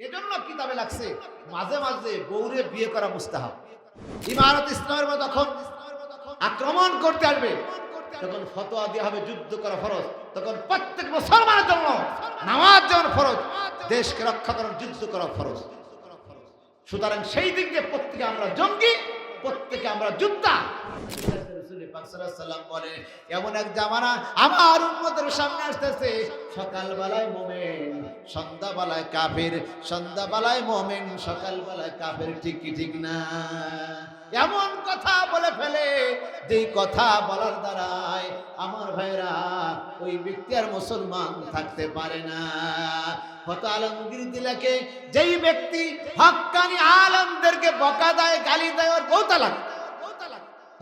এজন্য কিতাবে লাগছে, মাঝে মাঝে বউরে বিয়ে করা মুস্তাহাব। ইমারত ইসলামের মতো তখন আক্রমণ করতে আসবে, তখন ফতোয়া দেওয়া হবে, যুদ্ধ করা ফরজ। তখন প্রত্যেক মুসলমানের জন্য নামাজ যেমন ফরজ, দেশকে রক্ষা করার, যুদ্ধ করা ফরজ। সুতরাং সেই দিক দিয়ে প্রত্যেকে আমরা জঙ্গি, প্রত্যেকে আমরা যোদ্ধা। এমন এক জামানা আমার সামনে আসতেছে। সকালবেলায় মোমেন কাফের মোমেন, সকালবেলায় কাফের ঠিক না? এমন কথা বলে ফেলে, যেই কথা বলার দ্বারাই আমার ভাইরা ওই ব্যক্তি আর মুসলমান থাকতে পারে না। হত আলমগীর দিলাকে, যেই ব্যক্তি হক্কানি আলমদেরকে বকা দেয়, গালি দেয়, ওর বউ তালাক।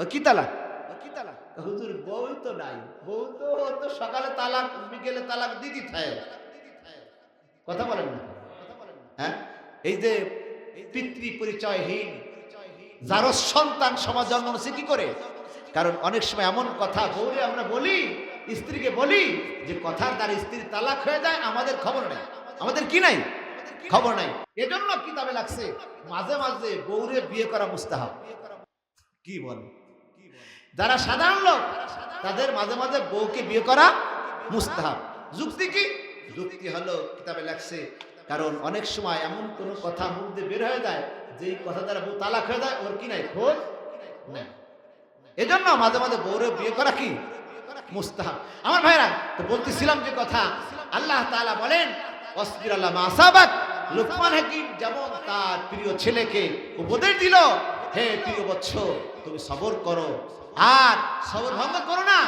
ও কি হুজুর বউ তো নাই। বউ তো তো সকালে তালাক, বিকেলে তালাক দিদি থাকে কথা বলেন না। হ্যাঁ? এই যে পিতৃ পরিচয়হীন যারও সন্তান সমাজ জন্ম নিচ্ছে কি করে? কারণ অনেক সময় এমন কথা বউরে আমরা বলি, স্ত্রীকে বলি, যে কথার দ্বারা স্ত্রীর তালাক হয়ে যায়, আমাদের খবর নেই। আমাদের কি নাই? খবর নাই। এজন্য কিতাবে লাগছে, মাঝে মাঝে বউরে বিয়ে করা মুস্তাহাব। কি বল? যারা সাধারণ লোক, তাদের মাঝে মাঝে বউকে বিয়ে করা মুস্তাহাব। যুক্তি কি? যুক্তি হলো কিতাবে লাগছে কারণ অনেক সময় এমন কোন কথা মুখ দিয়ে বের হয়ে যায়, যেই কথা দ্বারা বউ তালাক হয়ে যায়, ওর কি নাই? খোঁজ নেই। এজন্য মাঝে মাঝে বউরে বিয়ে করা কি? মুস্তাহাব। আমার ভাইরা, তো বলতেছিলাম যে কথা, আল্লাহ তাআলা বলেন, অসবির আল্লাহ মাসাবাক লোকমান হাকিম যেমন তার প্রিয় ছেলেকে উপদেশ দিল, হে প্রিয় বৎস, তুমি সবর করো। আর সবর ভঙ্গ করো না,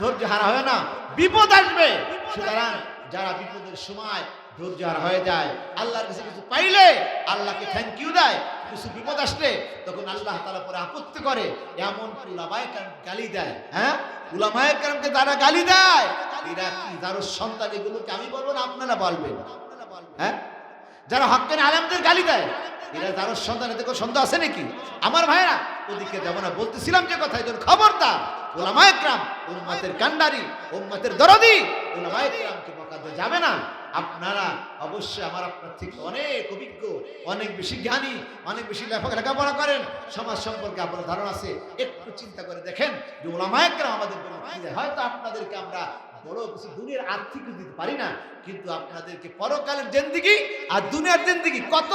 ধৈর্য হারা হয় না, বিপদ আসবে। সুতরাং যারা বিপদের সময় ধৈর্য হারা হয়ে যায়, আল্লাহর কাছে কিছু পাইলে আল্লাহকে থ্যাংক ইউ দেয়, কিছু বিপদ আসলে তখন আল্লাহ তালা পরে আপত্তি করে, এমন উলামায় গালি দেয় হ্যাঁ? উলামায় কারণকে তারা গালি দেয়, এরা কি যারও সন্তান এগুলোকে আমি বলব না, আপনারা বলবেন হ্যাঁ? যারা হকেন আলেমদের গালি দেয় এরা যারও সন্তান এতে কোনো সন্দেহ আছে নাকি? আমার ভাইরা ওদিকে যেমন বলতেছিলাম যে কথা এজন খবরদার। ওলামায় ক্রাম উম্মাতের কান্ডারি উম্মাতের দরদি ওলামায় ক্রামকে বকা যাবে না। আপনারা অবশ্যই আমার আপনার থেকে অনেক অভিজ্ঞ, অনেক বেশি জ্ঞানী, অনেক বেশি লেখা লেখাপড়া করেন। সমাজ সম্পর্কে আপনার ধারণা আছে, একটু চিন্তা করে দেখেন যে ওলামায়করাম আমাদের জন্য হয়তো আপনাদেরকে আমরা বড় কিছু দুনিয়ার আর্থিক দিতে পারি না, কিন্তু আপনাদেরকে পরকালের জেন্দিগি আর দুনিয়ার জেন্দিগি কত?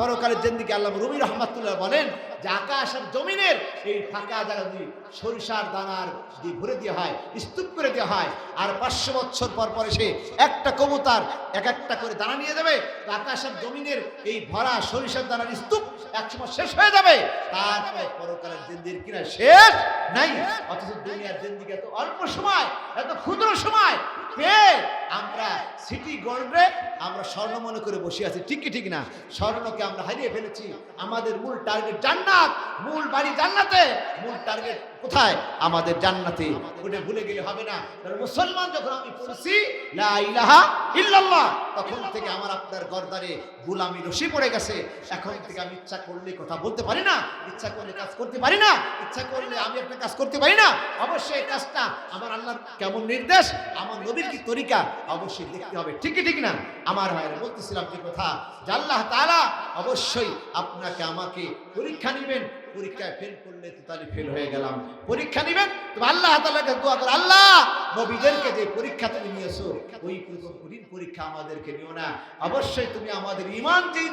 পরকালের জেন্দিগি আল্লাহ রবি রহমাতুল্লাহ বলেন যে আকাশ জমিনের এই ফাঁকা জায়গা দিয়ে সরিষার দানার দিয়ে ভরে দেওয়া হয়, স্তূপ করে দেওয়া হয়, আর পাঁচশো বছর পর পরে সে একটা কবুতার এক একটা করে দানা নিয়ে যাবে আকাশ আর জমিনের এই ভরা সরিষার দানার স্তূপ একসময় শেষ হয়ে যাবে। তারপরে পরকালের জেন্দির কিনা শেষ নাই, অথচ দুনিয়ার জেন্দিগি এত অল্প সময়, এত ক্ষুদ্র সময় পেয়ে আমরা সিটি গোল্ডে আমরা স্বর্ণ মনে করে বসে আছি। ঠিকই ঠিক না? স্বর্ণকে আমরা হারিয়ে ফেলেছি। আমাদের মূল টার্গেট জান্নাত। মূল বাড়ি জান্নাতে। মূল টার্গেট কোথায়? আমাদের জান্নাতে। ওটা ভুলে গেলে হবে না। মুসলমান যখন আমি পড়ছি লা ইলাহা ইল্লাল্লাহ তখন থেকে আমার আপনার গর্দারে গুলামি রশি পড়ে গেছে। এখন থেকে আমি ইচ্ছা করলে কথা বলতে পারি না ইচ্ছা করলে কাজ করতে পারি না ইচ্ছা করলে আমি একটা কাজ করতে পারি না। অবশ্যই এই কাজটা আমার আল্লাহর কেমন নির্দেশ আমার নবীর কি তরিকা অবশ্যই দেখতে হবে। ঠিকই ঠিক না? আমার ভাইয়ের বলতেছিলাম যে কথা যে আল্লাহ তাআলা অবশ্যই আপনাকে আমাকে পরীক্ষা নেবেন পরীক্ষায় ফেল করলে তো তাহলে ফেল হয়ে গেলাম। পরীক্ষা নেবেন তুমি আল্লাহ তাআলাকে দোয়া করো। আল্লাহ, নবীদেরকে যে পরীক্ষা তুমি নিয়েছো, ওই কঠিন পরীক্ষা আমাদেরকে নিও না। অবশ্যই তুমি আমাদের ইমান যেই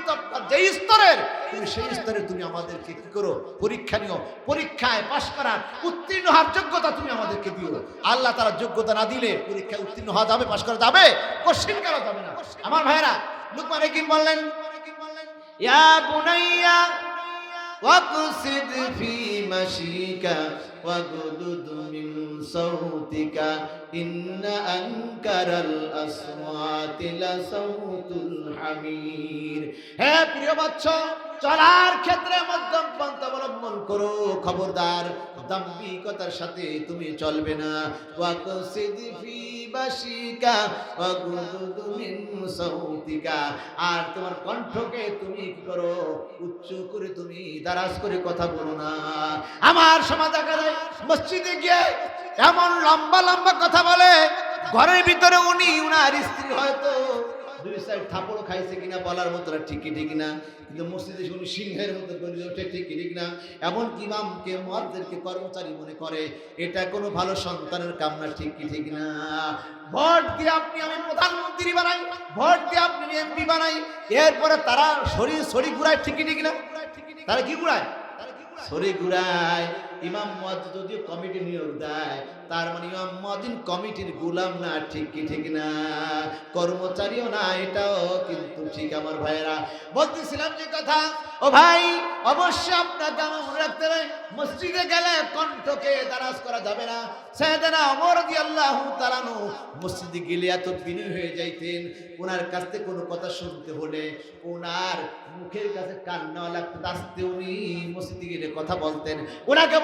যেই স্তরের, তুমি সেই স্তরে তুমি আমাদেরকে কি করো? পরীক্ষা নিও। পরীক্ষায় পাশ করার উত্তীর্ণ হওয়ার যোগ্যতা তুমি আমাদেরকে দিও। আল্লাহ তারা যোগ্যতা না দিলে পরীক্ষায় উত্তীর্ণ হওয়া যাবে, পাশ করা যাবে? কোশ্চিন করা যাবে না। আমার ভাইরা লুকমান হাকিম বললেন, ইয়া বুনাইয়া واقصد في مشيك واغضض من صوتك إن أنكر الأصوات لصوت الحمير হে প্রিয় বাচ্চ চলার ক্ষেত্রে মধ্যম পন্থা অবলম্বন করো খবরদার দাম্ভিকতার সাথে তুমি চলবে না ওয়াকসিদ ফি আর তোমার কণ্ঠকে তুমি কি করো? উচ্চ করে তুমি দারাজ করে কথা বলো না। আমার সমাজ দেখা যায় মসজিদে গিয়ে এমন লম্বা লম্বা কথা বলে, ঘরের ভিতরে উনি, উনার স্ত্রী হয়তো দুই সাইড থাপড় খাইছে কিনা বলার মতো ঠিকই ঠিক না। কিন্তু মসজিদে শুনি সিংহের মতো গড়ে ওঠে ঠিকই, ঠিক না। এমন ইমামকে মহাদেরকে কর্মচারী মনে করে, এটা কোনো ভালো সন্তানের কামনা ঠিকই, ঠিক না। ভোট দিয়ে আপনি আমি প্রধানমন্ত্রী বানাই, ভোট দিয়ে আপনি এমপি বানাই, এরপরে তারা শরীর শরীর ঘুরায়, ঠিকই ঠিক না? তারা কি ঘুরায়? শরীর ঘুরায়। ইমাম মদ যদিও কমিটি নিয়োগ দেয়, তার মানে ইমাম মদিন কমিটির গুলাম না, ঠিক কি, ঠিক না? কর্মচারীও না, এটাও কিন্তু ঠিক, আমার ভাইয়েরা। বলতেছিলাম যে কথা, ও ভাই, অবশ্যই আপনাকে আমার মনে রাখতে হবে, মসজিদে গেলে কণ্ঠকে দারাজ করা যাবে না। সাইয়েদানা ওমর রাদিয়াল্লাহু তাআলা নু মসজিদে গেলে এত বিনয় হয়ে যাইতেন, ওনার কাছ থেকে কোনো কথা শুনতে হলে ওনার মুখের কাছে কান নেওয়া লাগতো, আস্তে উনি মসজিদে গেলে কথা বলতেন। ওনাকে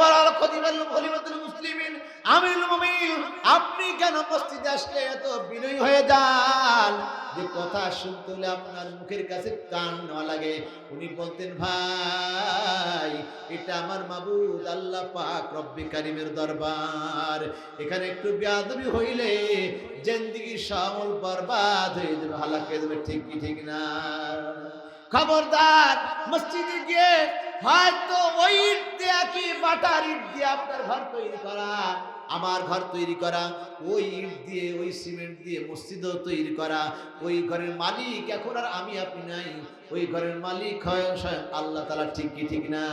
আপনি কেন মসজিদে আসলে এত বিনয়ী হয়ে যান? যে কথা শুনতে আপনার মুখের কাছে কান নেওয়া লাগে। উনি বলতেন, ভাই, এটা আমার মাবুদ, আল্লাহ পাক রব্বি কারিমের দরবার। এখানে একটু বেয়াদবি হইলে জেন্দিগি সমল বরবাদ হয়ে যাবে, হালাকে দেবে ঠিক কি ঠিক না? খবরদার, মসজিদে গিয়ে হয়তো ওই ইট দিয়ে কি বাটার ইট দিয়ে আপনার ঘর তৈরি করা? আমার ঘর তৈরি করা, ওই ইট দিয়ে, ওই সিমেন্ট দিয়ে মসজিদও তৈরি করা। ওই ঘরের মালিক এখন আর আমি, আপনি নাই। ওই ঘরের মালিক হয় স্বয়ং আল্লাহ তালা ঠিক কি, ঠিক না?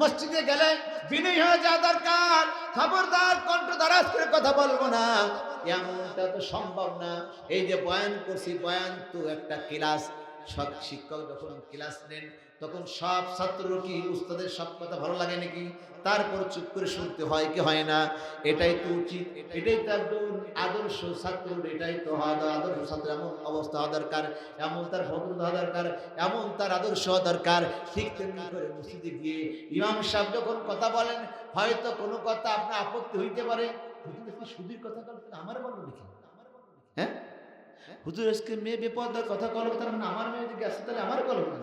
মসজিদে গেলে বিনয় হয়ে যাওয়া দরকার। খবরদার কণ্ঠ দারাজ করে কথা বলব না। এমনটা তো সম্ভব না। এই যে বয়ান করছি, বয়ান তো একটা ক্লাস। সব শিক্ষক যখন ক্লাস নেন তখন সব ছাত্র কি উস্তাদের সব কথা ভালো লাগে নাকি? তারপর চুপ করে শুনতে হয় কি হয় না? এটাই তো উচিত, এটাই তো একজন আদর্শ ছাত্র, এটাই তো আদর্শ ছাত্র, এমন অবস্থা হওয়া দরকার, এমন তার ভদ্রতা হওয়া দরকার, এমন তার আদর্শ হওয়া দরকার। ঠিক তেমনি করে মসজিদে গিয়ে ইমাম সাহেব যখন কথা বলেন, হয়তো কোনো কথা আপনার আপত্তি হইতে পারে। সুদীর কথা আমার বলব দেখি হ্যাঁ? হুজুর আজকে মেয়ে বেপরদার কথা বলব তার মানে আমার মেয়ে যদি আসে তাহলে আমার না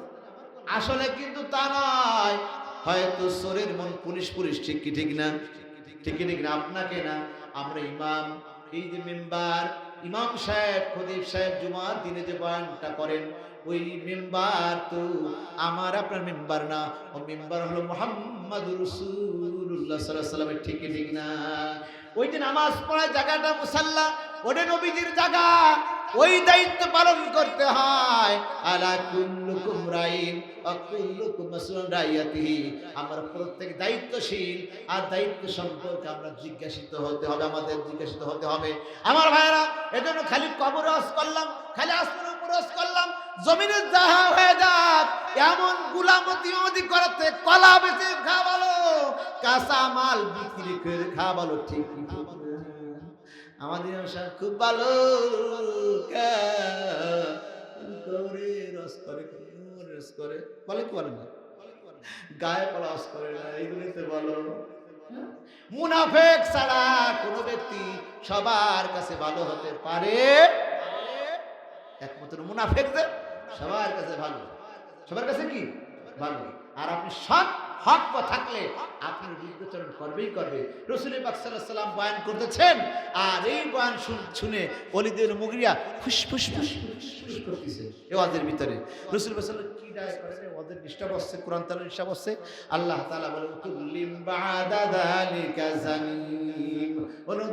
আসলে কিন্তু তা নয়। হয়তো সোরের মন পুলিশ পুলিশ, ঠিক কি, ঠিক না? ঠিক ঠিক না? আপনাকে না, আমরা ইমাম, এই যে মেম্বার, ইমাম সাহেব, খদিব সাহেব জুমার দিনে যে বয়ানটা করেন, ওই মেম্বার তো আমার আপনার মেম্বার না, ও মেম্বার হলো মোহাম্মদ রসুল্লাহ সাল্লাহ সাল্লামের ঠিক ঠিক না? ওই যে নামাজ পড়ার জায়গাটা মুসাল্লা ওটা নবীজির জায়গা। ওই দায়িত্ব পালন করতে হয়। সম্পর্কে আমরা জিজ্ঞাসিত হতে হবে, আমাদের জিজ্ঞাসিত হতে হবে। আমার খালি করলাম খালি করলাম, জমিনে যাহা হয়ে যাক, এমন গুলামতি করতে কলা বেচে খা ভালো। কাঁচা মাল বিক্রি করে খা ভালো ঠিক? আমাদের খুব ভালো রস করে রস করে। বলে কি বলে না গায়ে পলাশ করে না এগুলিতে বলো। মুনাফেক ছাড়া কোনো ব্যক্তি সবার কাছে ভালো হতে পারে। একমাত্র মুনাফেকদের সবার কাছে ভালো। সবার কাছে কি? ভালো। আর আপনি সব হক থাকলে আপনি বিরুদ্ধচরণ করবেই করবে। রসুল সাল্লাম বয়ান করতেছেন, আর এই বয়ান শুন- অলিদের মুগরিয়া ফুস ফুস ফুস ফুস ফুস করতেছে এ ওয়াদের ভিতরে। রসুল কি ওদের আল্লাহ বলে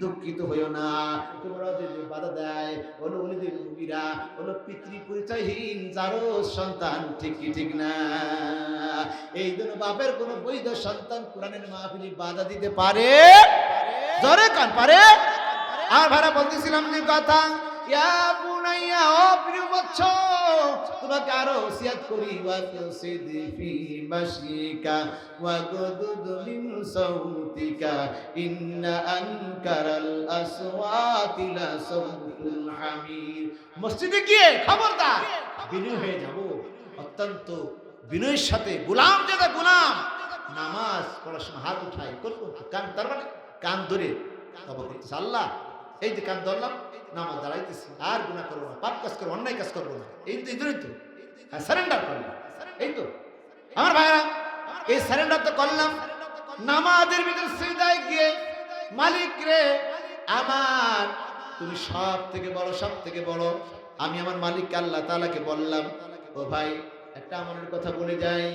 দুঃখিত হইও না। তোমরা যদি বাধা দেয় হলো অলিদের দেবীরা হলো পিতৃ পরিচয়হীন যারও সন্তান ঠিক কি ঠিক না। এই জন্য বাপের কোনো বৈধ সন্তান কোরআনের মাহফিলি বাধা দিতে পারে? জরে কান, পারে? আর ভাড়া বলতেছিলাম যে কথা, ইয়া তোমাকে আরও করি। মসজিদে গিয়ে খবরদার, বিনয় হয়ে যাব। অত্যন্ত বিনয়ের সাথে, গোলাম যেটা গোলাম! নামাজ পড়ার হাত উঠাই করব কান, তার মানে কান ধরে আল্লাহ, এই যে কান ধরলাম নামাজ দাঁড়াইতেছি, আর গুণা করব না, পাপ কাজ করব, অন্যায় কাজ করব না। এই তো এই তো স্যারেন্ডার করলাম, এই তো। আমার ভাইরা, এই স্যারেন্ডার তো করলাম, নামাজের ভিতরে সিদায় গিয়ে মালিক রে, আমার, তুমি সব থেকে বড় সব থেকে বড়। আমি আমার মালিক আল্লাহ তালাকে বললাম, ও ভাই, একটা আমলের কথা বলে যাই।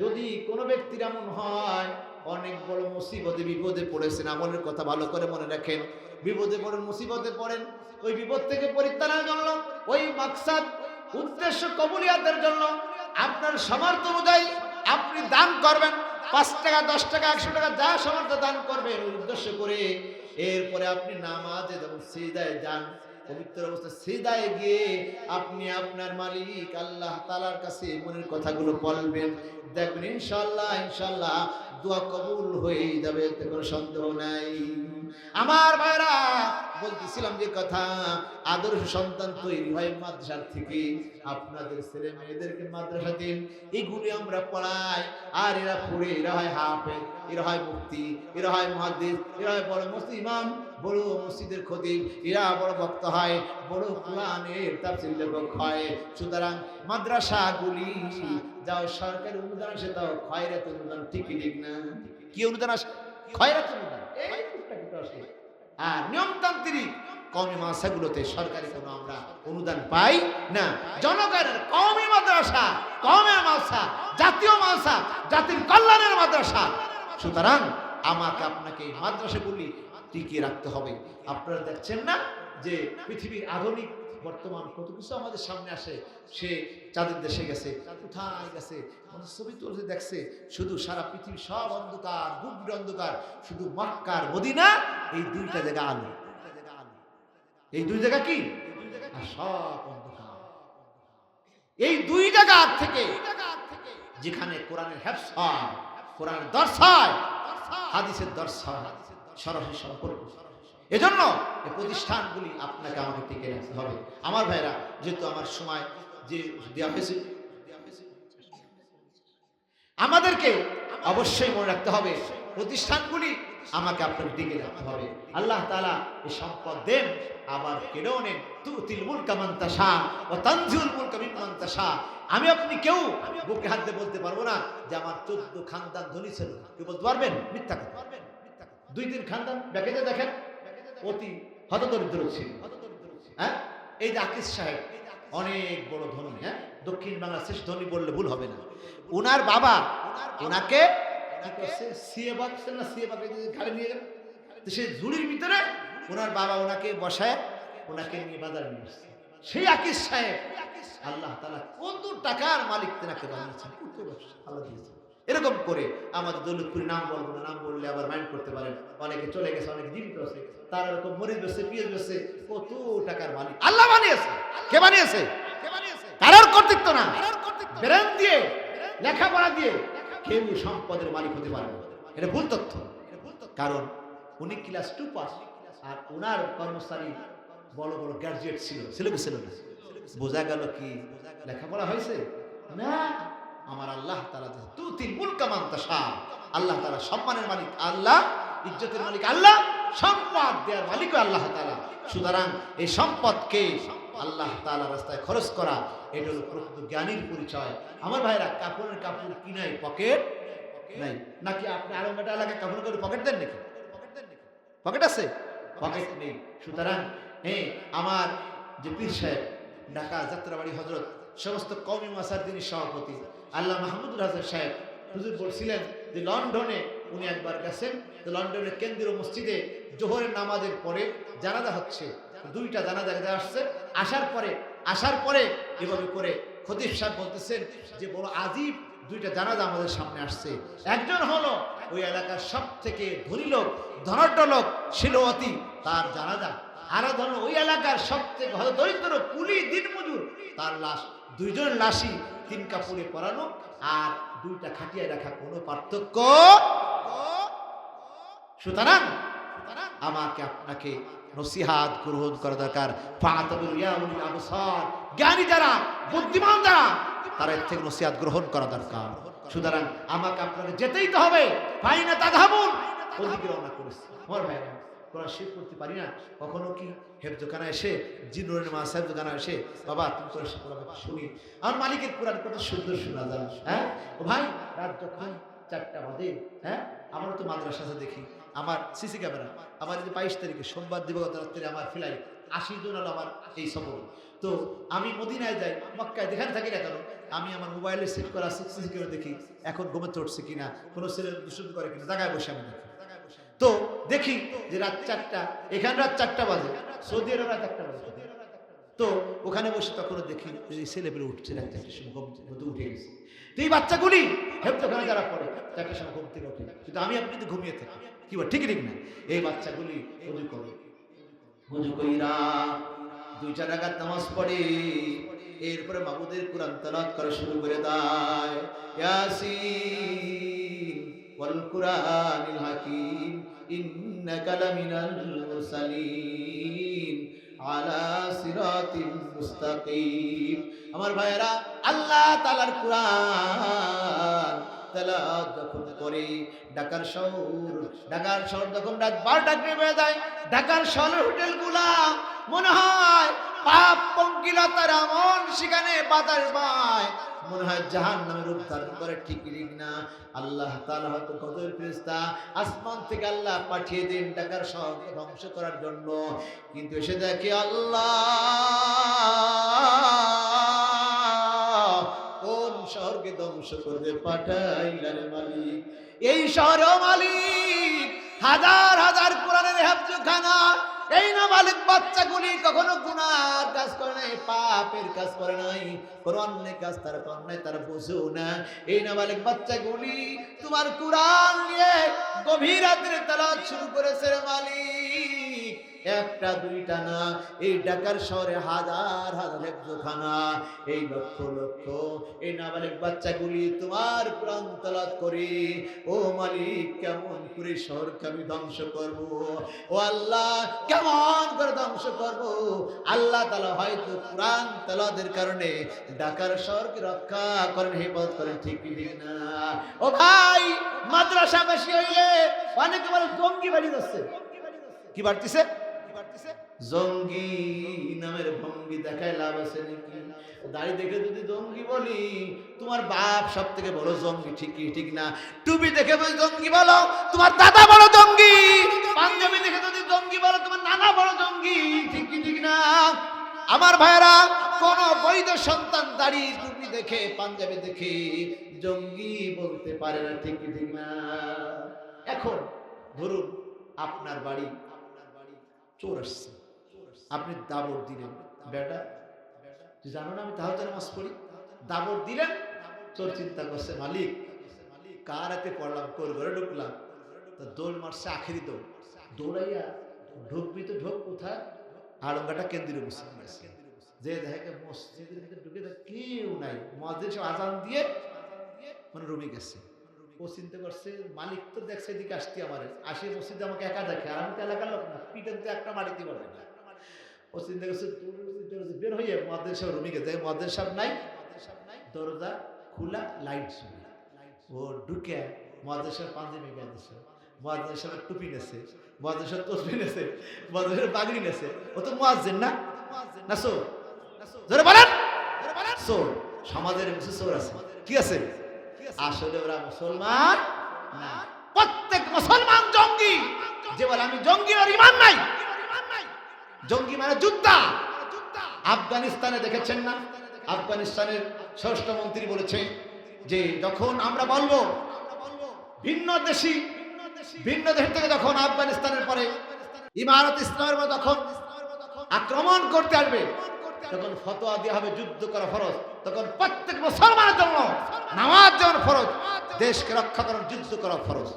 যদি কোনো ব্যক্তির এমন হয় অনেক বড় মুসিবতে বিপদে পড়েছেন। আমলের কথা ভালো করে মনে রাখেন। বিপদে পড়েন মুসিবতে পড়েন। ওই বিপদ থেকে পরিত্রাণের জন্য, ওই মাকসাদ, উদ্দেশ্য কবুলিয়াতের জন্য আপনার সামর্থ্য অনুযায়ী আপনি দান করবেন। পাঁচ টাকা, দশ টাকা, একশো টাকা যা সামর্থ্য দান করবেন। উদ্দেশ্য করে এরপরে আপনি নামাজে যেমন সিদায় যান। পবিত্র অবস্থা, সিদায় গিয়ে আপনি আপনার মালিক আল্লাহ তালার কাছে মনের কথাগুলো বলবেন। দেখবেন ইনশাল্লাহ ইনশাল্লাহ দোয়া কবুল হয়ে যাবে কোনো সন্দেহ নাই। আমার ভাইরা, বলতেছিলাম যে কথা, আদর্শ সন্তান তৈরি হয় মাদ্রাসার থেকে। আপনাদের ছেলে মেয়েদেরকে মাদ্রাসা দিন। এগুলি আমরা পড়াই। আর এরা পড়ে, এরা হয় হাফেজ, এরা হয় মুক্তি এরা হয় মহাদ্দিস, এরা হয় বড় মসজিদ ইমাম, বড় মসজিদের খতিব, এরা বড় ভক্ত হয়, বড় কোরআনের তাফসীর লেখক হয়। সুতরাং মাদ্রাসাগুলি যাও সরকারি অনুদান আসে, তাও খয়রাত অনুদান। ঠিকই ঠিক না? কি অনুদান আসে? খয়রাত অনুদান। আসে। আর নিয়মতান্ত্রিক কমি মাদ্রাসাগুলোতে সরকারি কোনো আমরা অনুদান পাই না। জনগণের কমি মাদ্রাসা কমের মাদ্রাসা, জাতীয় মাদ্রাসা, জাতির কল্যাণের মাদ্রাসা। সুতরাং আমাকে আপনাকে মাদ্রাসাগুলি টিকিয়ে রাখতে হবে। আপনারা দেখছেন না যে পৃথিবীর আধুনিক বর্তমান কত কিছু আমাদের সামনে আসে, সে চাঁদের দেশে গেছে কোথায় গেছে, আমাদের ছবি তুলতে দেখছে, শুধু সারা পৃথিবী সব অন্ধকার গুগড়ি অন্ধকার, শুধু মক্কার মদিনা, এই দুইটা জায়গা আলো। এই দুই জায়গা কি? সব অন্ধকার। এই দুই জায়গা থেকে, যেখানে কোরআনের হ্যাপস হয় কোরআনের দর্শ হাদিসের দর্শ সরাসরি সম্পর্ক এজন্য এই প্রতিষ্ঠানগুলি আপনাকে আমাকে টিকে রাখতে হবে। আমার ভাইরা, যেহেতু আমার সময় যে দেওয়া হয়েছে, আমাদেরকে অবশ্যই মনে রাখতে হবে, প্রতিষ্ঠানগুলি আমাকে আপনাকে টিকে রাখতে হবে। আল্লাহ তালা এই সম্পদ দেন, আবার কেড়েও নেন। তুতিল মুলকা মান্তাসা ও তানজিউল মুলকা মিমান্তাসা আমি আপনি কেউ বুকে হাত দিয়ে বলতে পারব না যে আমার চোদ্দ খানদান ধনী ছিল। কেউ বলতে পারবেন? মিথ্যা কথা। দুই তিন খানদান ব্যাকেতে দেখেন। অতি হতদরিদ্র ছিল। হ্যাঁ? এই যে আকিস সাহেব, অনেক বড় ধনী হ্যাঁ? দক্ষিণ বাংলার শেষ ধনী বললে ভুল হবে না। ওনার বাবা ওনাকে তো ঝুড়ির ভিতরে ওনার বাবা ওনাকে বসায় ওনাকে নিয়ে বাজারে নিয়ে আসছে। সেই আকিস সাহেব, আল্লাহ তালা কত টাকার মালিক তেনাকে বানিয়েছেন আল্লাহ দিয়েছেন। এরকম করে আমাদের দৌলতপুরি নাম বলব না নাম বললে আবার মাইন্ড করতে পারেন অনেকে চলে গেছে, অনেকে জীবিত আছে তারা এরকম মরিচ বেছে পিঁয়াজ বেছে কত টাকার মালিক। আল্লাহ বানিয়েছে। কে বানিয়েছে? কারোর কর্তৃত্ব না। ব্রেন দিয়ে, লেখাপড়া দিয়ে কেউ সম্পদের মালিক হতে পারে এটা ভুল তথ্য। কারণ উনি ক্লাস টু পাস, আর ওনার কর্মচারী বড় বড় গ্রাজুয়েট ছিল। ছিল ছিল না। বোঝা গেল কি লেখাপড়া হয়েছে? না। আমার আল্লাহ তালা তুতিল মুলকা মান্তাসা আল্লাহ তালা সম্মানের মালিক, আল্লাহ ইজ্জতের মালিক, আল্লাহ সম্পদ দেওয়ার মালিক আল্লাহ তালা সুতরাং এই সম্পদকে আল্লাহ তালা রাস্তায় খরচ করা, এটা হলো প্রকৃত জ্ঞানীর পরিচয়। আমার ভাইরা, কাপড়ের কাপড় কিনাই পকেট? নাই। নাকি আপনি আরও মেটা এলাকায় কাপড় করে পকেট দেন নাকি? পকেট আছে? পকেট নেই। সুতরাং হ্যাঁ আমার যে পীর সাহেব, ঢাকা যাত্রাবাড়ি হজরত, সমস্ত কমি মাসার তিনি সভাপতি আল্লাহ মাহমুদুল হাসান সাহেব হুজুর বলছিলেন যে লন্ডনে উনি একবার গেছেন লন্ডনের কেন্দ্রীয় মসজিদে জোহরের নামাজের পরে জানাজা হচ্ছে, দুইটা জানাজা আসছে, আসার পরে আসার পরে এভাবে করে খতিব সাহেব বলতেছেন যে বড় আজীব দুইটা জানাজা আমাদের সামনে আসছে। একজন হলো ওই এলাকার সব থেকে ধনী লোক, ধনাঢ্য লোক শিলবতী তার জানাজা। আরও ধরো ওই এলাকার সব থেকে দরিদ্র, কুলি, দিনমজুর, তার লাশ দুইজন লাশই তিন কাপড়ে পরানো আর দুইটা খাটিয়ায় রাখা কোনো পার্থক্য সুতরাং আমাকে আপনাকে নসিহাত গ্রহণ করা দরকার। জ্ঞানী যারা, বুদ্ধিমান যারা, তারা এর থেকে নসিহাত গ্রহণ করা দরকার। সুতরাং আমাকে আপনাকে যেতেই তো হবে। পাই না তাধাবুন ওদিকে রওনা করেছি। আমার ভাইরা কোরআন শেষ করতে পারি না কখনো কি হেফজোখানা এসে জিনুরের মা সাহেবখানা এসে বাবা তুমি কোরআন বাবা, শুনি। আমার মালিকের কোরআন কত সুন্দর শোনা যায় হ্যাঁ? ও ভাই রাত যখন চারটা বাজে হ্যাঁ? আমারও তো মাদ্রাসাতে দেখি। আমার সিসি ক্যামেরা আমার যে বাইশ তারিখে সোমবার দিবগত রাত্রে আমার ফ্লাইট আশি জন হলো আমার এই সফর। তো আমি মদিনায় যাই মক্কায় যেখানে থাকি না কেন আমি আমার মোবাইলে সেট করা সিক্সটি করে দেখি এখন ঘুমে উঠছে কিনা কোনো ছেলে দুষ্টি করে কিনা জায়গায় বসে আমি দেখি। তো দেখি যে রাত চারটা, এখানে রাত চারটা বাজে সৌদি আরব রাত একটা বাজে। তো ওখানে বসে তখনও দেখি যে এই ছেলেপেলে উঠছে রাত চারটের সময় উঠে গেছে। তো এই বাচ্চাগুলি হেফতোখানে যারা পড়ে চারটের সময় ঘুম থেকে উঠে কিন্তু আমি আপনি তো ঘুমিয়ে থাকি। কি বল, ঠিক ঠিক না? এই বাচ্চাগুলি উজু করে। উজু কইরা দুইটা রাকাত নামাজ পড়ে, এরপরে মাবুদের কোরআন তেলাওয়াত করা শুরু করে দেয়। ইয়াসিন কুরআনিল হাকীম, ইন্নাকা লামিনাল মুরসালিন, আলা সিরাতিন মুস্তাকিম। আমার ভাইয়েরা, আল্লাহ তাআলার কোরআন তেলাওয়াত যখন করে, ঢাকার শহর ঢাকার শহর যখন রাত বারোটা নেমে যায়, ঢাকার শহরের হোটেলগুলা মনে হয় পাপ, পঙ্কিলতার এমন সেখানে বাতাস পায়। মনে হয় জাহান নামের উদ্ধার করে, ঠিক ঠিক না? আল্লাহ তাআলা হয়তো কদর ফেরেশতা আসমান থেকে আল্লাহ পাঠিয়ে দেন ঢাকার শহরকে ধ্বংস করার জন্য। কিন্তু এসে দেখে আল্লাহ কোন শহরকে ধ্বংস করতে পাঠাইলার মালিক। এই শহর মালিক হাজার হাজার কোরআনের হেফজখানা এই না মালিক, বাচ্চাগুলি কখনো গুনার কাজ করে নাই, পাপের কাজ করে নাই, কোনো অন্যের কাজ তারা করে নাই তারা বুঝেও না। এই না মালিক, বাচ্চাগুলি তোমার কুরান নিয়ে গভীর রাত্রে তারা শুরু করেছে মালিক। একটা, দুইটা না। এই ঢাকার শহরে হাজার হাজার হেফজখানা এই লক্ষ লক্ষ। এই নাবালিক বাচ্চাগুলি তোমার প্রাণ করে, ও মালিক, কেমন করে শহরকে আমি ধ্বংস করব? ও আল্লাহ, কেমন করে ধ্বংস করব? আল্লাহ তালা হয়তো কোরআন তালাদের কারণে ঢাকার শহরকে রক্ষা করেন, হেফাজত করেন, ঠিক না? ও ভাই মাদ্রাসা বেশি হইলে অনেকে বলে জঙ্গি বাড়ি যাচ্ছে। কি বাড়তিছে? জঙ্গি নামের ভঙ্গি দেখায় লাভ আছে নাকি? দাড়ি দেখে যদি জঙ্গি বলি, তোমার বাপ সব থেকে বড় জঙ্গি ঠিকই, ঠিক না? টুপি দেখে বলি জঙ্গি বলো, তোমার দাদা বড় জঙ্গি। পাঞ্জাবি দেখে যদি জঙ্গি বলো, তোমার নানা বড় জঙ্গি, ঠিকই, ঠিক না? আমার ভাইরা কোন বৈধ সন্তান দাড়ি টুপি দেখে, পাঞ্জাবি দেখে জঙ্গি বলতে পারে না, ঠিকই, ঠিক না? এখন ধরুন আপনার বাড়ি চোর আসছে। আপনি দাবর দিলেন। বেটা, তুই জানো না আমি তাহলে নামাজ পড়ি? দাবর দিলেন চোর চিন্তা করছে মালিক, কার হাতে পড়লাম, কোর ঘরে ঢুকলাম? তা দৌড় মারছে আখেরি দৌড়। দৌড়াইয়া ঢুকবি তো ঢোক কোথায়? আড়ঙ্গাটা কেন্দ্রীয় মুসলিম আছে যে দেখে মসজিদের ভিতরে ঢুকে কেউ নাই। মসজিদ সব আজান দিয়ে মানে রুমে গেছে। ও চিন্তা করছে, মালিক তো দেখছে এদিকে আসতে আমার। আসে মসজিদে আমাকে একা দেখে। আর আমি তো এলাকার লোক না পিঠেন তো একটা মারিতে পারবে না। বের হইয়ে মদের সাহেব রুমে গেছে। মদের সাহেব নাই দরজা খোলা লাইট শুনে ও ঢুকে মদের সাহেব পাঞ্জাবি মদের সাহেব টুপি নেছে মদের সাহেব তসবি নেছে মদের সাহেব নেছে। ও তো মোয়াজ্জেন না? না সো জোরে বলেন! সোর সমাজের সোর আছে। কি আছে? আসলে ওরা মুসলমান না। প্রত্যেক মুসলমান জঙ্গি। যে বলে, আমি জঙ্গি আর ইমান নাই। জঙ্গি মানে যোদ্ধা। আফগানিস্তানে দেখেছেন না? আফগানিস্তানের স্বরাষ্ট্রমন্ত্রী বলেছে যে যখন আমরা বলব, ভিন্ন দেশি, ভিন্ন দেশ থেকে যখন আফগানিস্তানের পরে ইমারত ইসলামের মতো যখন আক্রমণ করতে আসবে, তখন ফতোয়া দেওয়া হবে যুদ্ধ করা ফরজ। তখন প্রত্যেক মুসলমানের জন্য নামাজ যেমন ফরজ, দেশকে রক্ষা করার, যুদ্ধ করা ফরজ।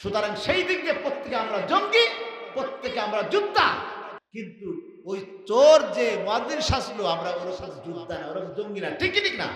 সুতরাং সেই দিক দিয়ে প্রত্যেকে আমরা জঙ্গি, প্রত্যেকে আমরা যোদ্ধা। কিন্তু ওই চোর যে মদের শাসলো আমরা ওর সাথে যোগদান ওরকম জঙ্গি না। ঠিক ঠিক না?